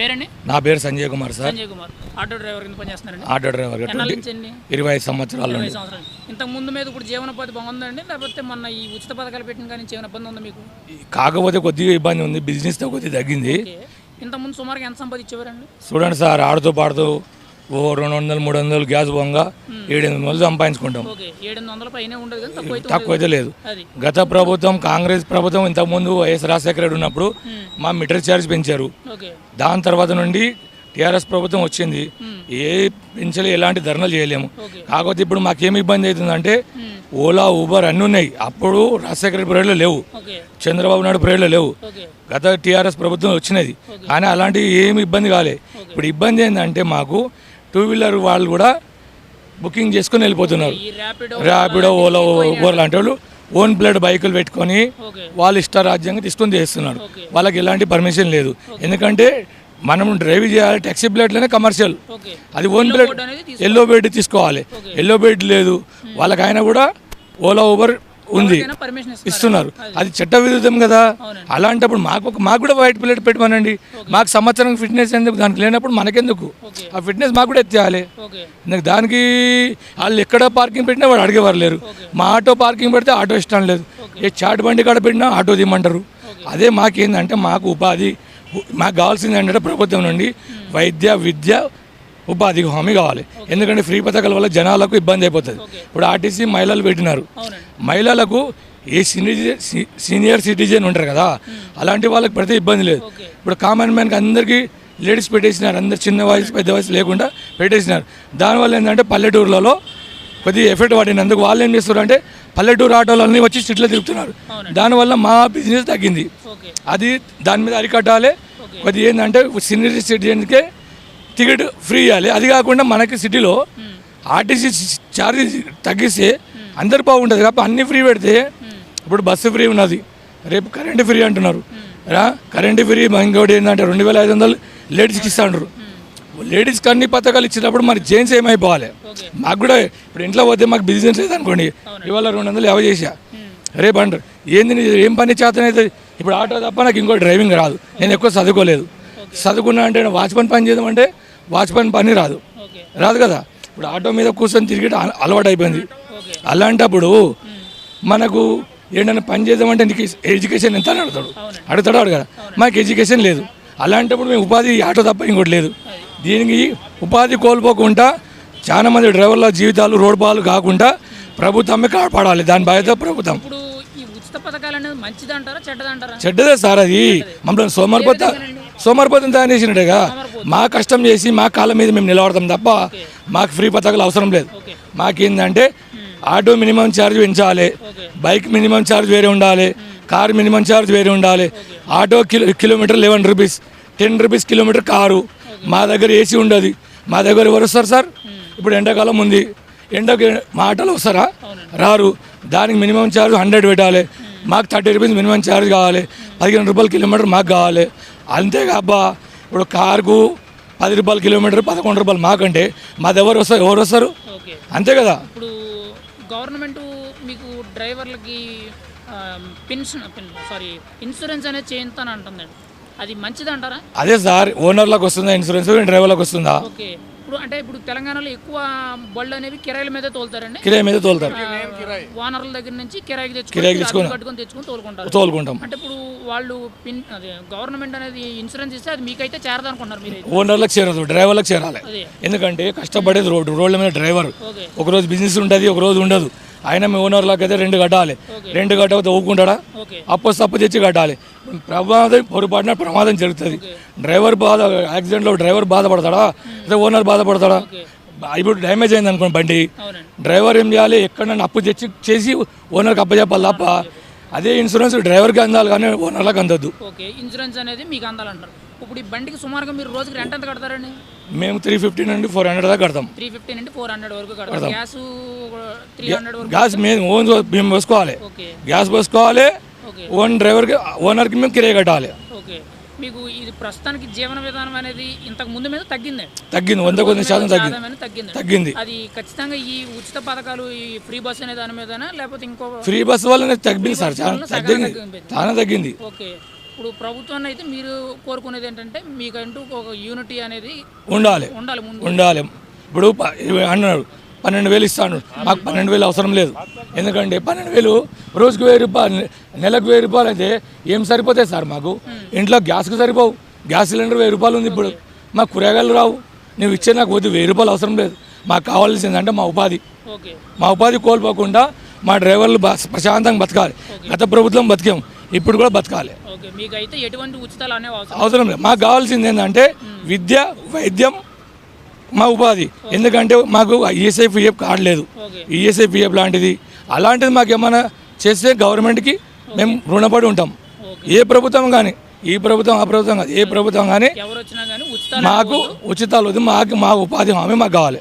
పేరండి? నా పేరు Sanjay Kumar sir. Sanjay Kumar. Auto driver కింద పనిచేస్తున్నారండి? ఆటో డ్రైవర్ ఇరవై ఐదు సంవత్సరాల ఇరవై నుండి. సంవత్సరాలు. ఇంతకు ముందు మీద ఇప్పుడు జీవనోపాధి బాగుందండి? లేకపోతే మొన్న ఈ ఉచిత పథకాలు పెట్టిన కానీ జీవన ఇబ్బంది ఉందా మీకు? కాకపోతే కొద్దిగా ఇబ్బంది ఉంది. బిజినెస్తో కొద్దిగా తగ్గింది. ఇంతకుముందు సుమారుగా ఎంత సంపాదించేవారండి? చూడండి సార్ ఆడుతూ పాడుతూ ఓ రెండు వందలు మూడు వందలు గ్యాస్ బొంగ ఏడు ఎనిమిది వందలు సంపాదించుకుంటాం. తక్కువ అయితే లేదు. గత ప్రభుత్వం కాంగ్రెస్ ప్రభుత్వం ఇంతకుముందు వైఎస్ రాజశేఖర రెడ్డి ఉన్నప్పుడు మా మీటర్ ఛార్జ్ పెంచారు. దాని తర్వాత నుండి టీఆర్ఎస్ ప్రభుత్వం వచ్చింది. ఏ పెంచలే ఎలాంటి ధర్నాలు చేయలేము. కాకపోతే ఇప్పుడు మాకేం ఇబ్బంది అవుతుందంటే ఓలా ఊబర్ అన్నీ ఉన్నాయి. అప్పుడు రాజశేఖర రెడ్డి పీరియడ్లో లేవు. చంద్రబాబు నాయుడు పీరియడ్లో లేవు. గత టీఆర్ఎస్ ప్రభుత్వం వచ్చినది. కానీ అలాంటి ఏమి ఇబ్బంది కాలే. ఇప్పుడు ఇబ్బంది ఏంటంటే మాకు టూ వీలర్ వాళ్ళు కూడా బుకింగ్ చేసుకొని వెళ్ళిపోతున్నారు. ర్యాపిడో ఓలా ఊబర్ లాంటి వాళ్ళు ఓన్ బ్లడ్ బైకులు పెట్టుకొని వాళ్ళు ఇష్టారాజ్యంగా తీసుకొని చేస్తున్నారు. వాళ్ళకి ఎలాంటి పర్మిషన్ లేదు. ఎందుకంటే మనం డ్రైవ్ చేయాలి ట్యాక్సీ ప్లేట్లోనే కమర్షియల్ అది ఓన్ తీసుకో ఎల్లో బెడ్ తీసుకోవాలి. ఎల్లో బెడ్ లేదు. వాళ్ళకైనా కూడా ఓలా ఊబర్ ఉంది. ఇస్తున్నారు. అది. చట్ట విరుద్ధం కదా. అలాంటప్పుడు మాకు ఒక- మాకు కూడా వైట్ ప్లేట్ పెట్టమనండి. మాకు సంవత్సరం ఫిట్నెస్ ఎందుకు? దానికి లేనప్పుడు మనకెందుకు? ఆ ఫిట్నెస్ మాకు కూడా ఎత్తేయాలి. దానికి వాళ్ళు ఎక్కడ పార్కింగ్ పెట్టినా వాడు అడిగేవారు లేరు. మా ఆటో పార్కింగ్ పెడితే ఆటో ఇష్టం లేదు. ఏ చాట్ బండి కాడ పెట్టినా ఆటో తీయమంటారు. అదే మాకేందంటే మాకు ఉపాధి మాకు కావాల్సింది ఏంటంటే ప్రభుత్వం నుండి వైద్య విద్య ఉపాధి హామీ కావాలి. ఎందుకంటే ఫ్రీ పథకాల వల్ల జనాలకు ఇబ్బంది అయిపోతుంది. ఇప్పుడు ఆర్టీసీ మహిళలు పెట్టినారు. మహిళలకు ఏ సీనియర్ సీనియర్ సిటిజన్ ఉంటారు కదా అలాంటి వాళ్ళకి పెడితే ఇబ్బంది లేదు. ఇప్పుడు కామన్ మ్యాన్కి అందరికీ లేడీస్ పెట్టేసినారు. అందరు చిన్న వయసు పెద్ద వయసు లేకుండా పెట్టేసినారు. దానివల్ల ఏంటంటే పల్లెటూర్లలో కొద్దిగా ఎఫెక్ట్ పడినందుకు వాళ్ళు ఏం చేస్తారు అంటే పల్లెటూరు ఆటోలన్నీ వచ్చి స్ట్రీట్లో తిరుగుతున్నారు దానివల్ల మా బిజినెస్ తగ్గింది. అది దాని మీద అరికట్టాలి. కొద్దిగా ఏంటంటే సీనియర్ సిటిజన్కే టికెట్ ఫ్రీ ఇవ్వాలి. అది కాకుండా మనకి సిటీలో ఆర్టీసీ ఛార్జెస్ తగ్గిస్తే అందరు బాగుంటుంది. కాబట్టి అన్ని ఫ్రీ పెడితే ఇప్పుడు బస్సు ఫ్రీ ఉన్నది. రేపు కరెంటు ఫ్రీ అంటున్నారు. కరెంటు ఫ్రీ ఇంకోటి ఏంటంటే రెండు వేల ఐదు వందలు లేడీస్కి ఇస్తా అంటారు లేడీస్కి అన్ని పథకాలు ఇచ్చినప్పుడు మరి జెంట్స్ ఏమైపోవాలి? మాకు కూడా ఇప్పుడు ఇంట్లో పోతే మాకు బిజినెస్ లేదనుకోండి. ఇవాళ రెండు వందలు యాభై చేసా రేపు అంటారు. ఏంది ఏం పని చేతనైతే ఇప్పుడు ఆటో తప్ప నాకు ఇంకో డ్రైవింగ్ రాదు. నేను ఎక్కువ చదువుకోలేదు. చదువుకున్నా అంటే వాచ్మెన్ పని చేద్దామంటే వాచ్మెన్ పని రాదు. రాదు కదా. ఇప్పుడు ఆటో మీద కూర్చొని తిరిగి అలవాటు అయిపోయింది అలాంటప్పుడు మనకు ఏంటన్నా పని చేద్దామంటే నీకు ఎడ్యుకేషన్ ఎంత అని అడుగుతాడు. అడుగుతాడు అడు కదా. మాకు ఎడ్యుకేషన్ లేదు. అలాంటప్పుడు మేము ఉపాధి ఆటో తప్ప ఇంకోటి లేదు. దీనికి ఉపాధి కోల్పోకుండా చాలా మంది డ్రైవర్ల జీవితాలు రోడ్ బాలు కాకుండా ప్రభుత్వమే కాపాడాలి. దాని బాధ్యత ప్రభుత్వం. చెడ్డదే సార్ అది. మమ్మల్ని సోమరిపోత సోమరిపోతం తయారు చేసినట్టుగా మా కష్టం చేసి మా కాళ్ళ మీద మేము నిలబడతాం తప్ప మాకు ఫ్రీ పథకాలు అవసరం లేదు. మాకేందంటే ఆటో మినిమం ఛార్జ్ పెంచాలి బైక్ మినిమం ఛార్జ్ వేరే ఉండాలి కార్ మినిమం ఛార్జ్ వేరే ఉండాలి auto kilo kilometre eleven rupees ten rupees kilometre car మా దగ్గర ఏసీ ఉండదు. మా దగ్గర ఎవరు వస్తారు సార్? ఇప్పుడు ఎండాకాలం ఉంది. ఎండకి మా ఆటోలో వస్తారా? రారు. దానికి మినిమం ఛార్జ్ హండ్రెడ్ పెట్టాలి. మాకు థర్టీ రూపీస్ మినిమం ఛార్జ్ కావాలి. పదిహేను రూపాయల కిలోమీటర్ మాకు కావాలి. అంతేగా అబ్బా ఇప్పుడు కార్కు పది రూపాయల కిలోమీటర్ పదకొండు రూపాయలు మాకంటే మాది ఎవరు వస్తారు? ఎవరు వస్తారు? అంతే కదా? ఇప్పుడు గవర్నమెంట్ మీకు డ్రైవర్లకి పెన్షన్ సారీ ఇన్సూరెన్స్ అనేది చేయించాను అంటుందండి. అది మంచిది అంటారా అదే సార్ ఓనర్లకు వస్తుందా ఇన్సూరెన్స్ డ్రైవర్లకు వస్తుందా? ఓకే. ఇప్పుడు అంటే ఇప్పుడు తెలంగాణలో ఎక్కువ బళ్ళు అనేవి కిరాయిల మీద తోలుతారండి. కిరాయి మీద తోలుతారు. ఓనర్ల దగ్గర నుంచి కిరాయికి తెచ్చుకొని కిరాయికి తెచ్చుకొని. కట్టుకొని తెచ్చుకొని తోలుకుంటారు. తోలుకుంటాం. అంటే ఇప్పుడు వాళ్ళు పిన్ అదే గవర్నమెంట్ అనేది ఇన్సూరెన్స్ ఇస్తే అది మీకైతే చేరదు అనుకుంటున్నారు మీరు ఓనర్లకు చేరదు డ్రైవర్లకు చేరాలి. ఎందుకంటే కష్టపడేది రోడ్డు రోడ్ల మీద డ్రైవర్. ఒకరోజు బిజినెస్ ఉంటుంది ఒక రోజు ఉండదు. ఆయన మీ ఓనర్లకు అయితే రెండు కట్టాలి. రెండు కట్టకపోతే ఊకుంటాడా అప్పు తప్పు తెచ్చి కట్టాలి. ప్రమాదం పొరపాటున ప్రమాదం జరుగుతుంది. డ్రైవర్ బాధ యాక్సిడెంట్లో డ్రైవర్ బాధపడతాడా? అదే ఓనర్ బాధపడతాడా? ఇప్పుడు డ్యామేజ్ అయింది అనుకోండి బండి. డ్రైవర్ ఏం చేయాలి? ఎక్కడన్నా అప్పు తెచ్చి చేసి ఓనర్కి అప్పచెప్పాలి తప్ప. అదే ఇన్సూరెన్స్ డ్రైవర్కి అందాలి కానీ ఓనర్లకు అందద్దు. ఇన్సూరెన్స్ అనేది మీకు అందాలంటారు. ఇప్పుడు ఈ బండికి సుమారుగా మీరు రోజుకి రెంట్ ఎంత కడతారండి? మేము త్రీ ఫిఫ్టీ నుండి ఫోర్ హండ్రెడ్ దాకా కడతాం. త్రీ ఫిఫ్టీ నుండి ఫోర్ హండ్రెడ్ వరకు కడతారు గ్యాస్ త్రీ హండ్రెడ్ వరకు గ్యాస్ మేము ఓన్ మేము పోసుకోవాలి గ్యాస్ పోసుకోవాలి ఓన్ డ్రైవర్కి ఓనర్కి మేము కిరాయి కట్టాలి. ఓకే. మీకు ఇది ప్రస్తుతానికి జీవన విధానం అనేది ఇంతకు ముందు మీద తగ్గింది? తగ్గింది. వంద కొన్ని శాతం తగ్గింది తగ్గింది. తగ్గింది. అది ఖచ్చితంగా ఈ ఉచిత పథకాలు ఈ ఫ్రీ బస్ అనే దాని మీదనా? లేకపోతే ఇంకో ఫ్రీ బస్ వల్లనే తగ్గింది సార్. చాలా వల్ల తగ్గింది. చాలా తగ్గింది. ఓకే. ఇప్పుడు ప్రభుత్వాన్ని అయితే మీరు కోరుకునేది ఏంటంటే మీకంటూ ఒక యూనిటీ అనేది ఉండాలి. ఉండాలి ముందు. ఉండాలి. ఇప్పుడు ప- అన్నాడు పన్నెండు వేలు ఇస్తాను మాకు పన్నెండు వేలు అవసరం లేదు. ఎందుకంటే పన్నెండు వేలు రోజుకు వెయ్యి రూపాయలు నెలకు వెయ్యి రూపాయలు అయితే ఏం సరిపోతాయి సార్ మాకు? ఇంట్లో గ్యాస్కి సరిపోవు. గ్యాస్ సిలిండర్ వెయ్యి రూపాయలు ఉంది ఇప్పుడు. మాకు కూరగాయలు రావు. నువ్వు ఇచ్చే నాకు వద్దు వెయ్యి రూపాయలు అవసరం లేదు. మాకు కావాల్సిందంటే మా ఉపాధి. ఓకే. మా ఉపాధి కోల్పోకుండా మా డ్రైవర్లు ప్రశాంతంగా బతకాలి. గత ప్రభుత్వం బతికాం. ఇప్పుడు కూడా బతకాలి. అవసరం లేదు. మాకు కావాల్సింది ఏంటంటే విద్య వైద్యం మా ఉపాధి. ఎందుకంటే మాకు ఈఎస్ఐ పిఎఫ్ కార్డు లేదు. ఓకే ఈఎస్ఐ పిఎఫ్ లాంటిది. అలాంటిది మాకు ఏమైనా చేస్తే గవర్నమెంట్కి మేము రుణపడి ఉంటాం. ఏ ప్రభుత్వం కానీ ఈ ప్రభుత్వం ఆ ప్రభుత్వం కాదు ఏ ప్రభుత్వం కానీ మాకు ఉచితాలు వద్దు. మాకు మా ఉపాధి హామీ మాకు కావాలి.